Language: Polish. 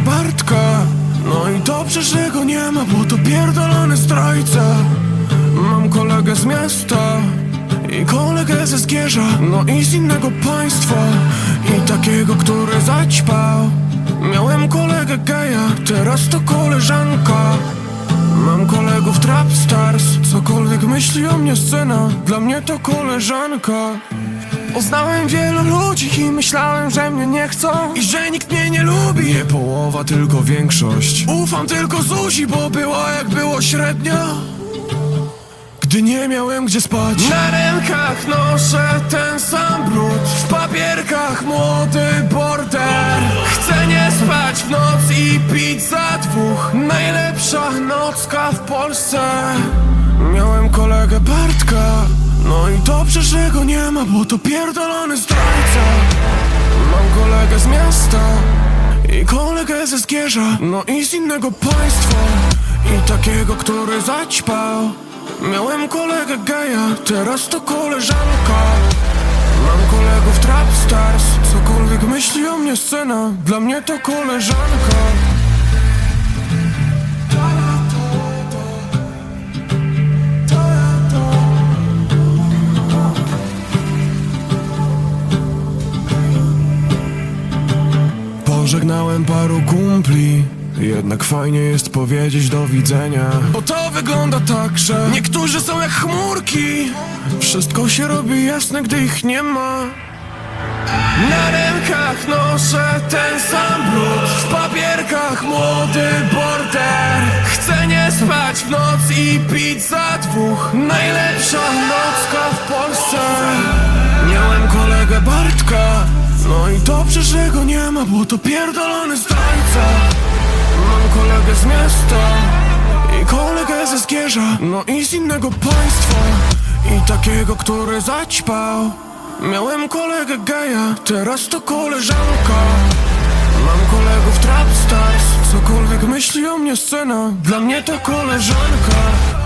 Bartka. No i dobrze, że go nie ma, bo to pierdolony strojca. Mam kolegę z miasta i kolegę ze Zgierza No i z innego państwa. I takiego, który zaćpał. Miałem kolegę geja, teraz to koleżanka. Mam kolegów Trapstars, cokolwiek myśli o mnie scena. Dla mnie to koleżanka. Poznałem wielu ludzi i myślałem, że mnie nie chcą. I że nikt mnie nie lubi. Nie połowa, tylko większość. Ufam tylko Zuzi, bo było jak było średnio. Gdy nie miałem gdzie spać. Na rękach noszę ten sam brud. W papierkach młody border. Chcę nie spać w noc i pić za dwóch. Najlepsza nocka w Polsce. Miałem kolegę Bartka No i dobrze, że go nie ma Bo to pierdolony zdrajca. Mam kolegę z miasta i kolegę ze Zgierza No i z innego państwa. I takiego, który zaćpał. Miałem kolegę geja, teraz to koleżanka. Mam kolegów trapstars Cokolwiek myśli o mnie scena. Dla mnie to koleżanka Pożegnałem paru kumpli. Jednak fajnie jest powiedzieć do widzenia. Bo to wygląda tak, że Niektórzy są jak chmurki. Wszystko się robi jasne, gdy ich nie ma. Na rękach noszę ten sam brud. W papierkach młody border. Chcę nie spać w noc i pić za dwóch. Najlepsza nocka w Polsce No i dobrze, że go nie ma, bo to pierdolony zdrajca. Mam kolegę z miasta i kolegę ze Zgierza No i z innego państwa. I takiego, który zaćpał. Miałem kolegę geja, teraz to koleżanka. Mam kolegów trapstars Cokolwiek myśli o mnie scena. Dla mnie to koleżanka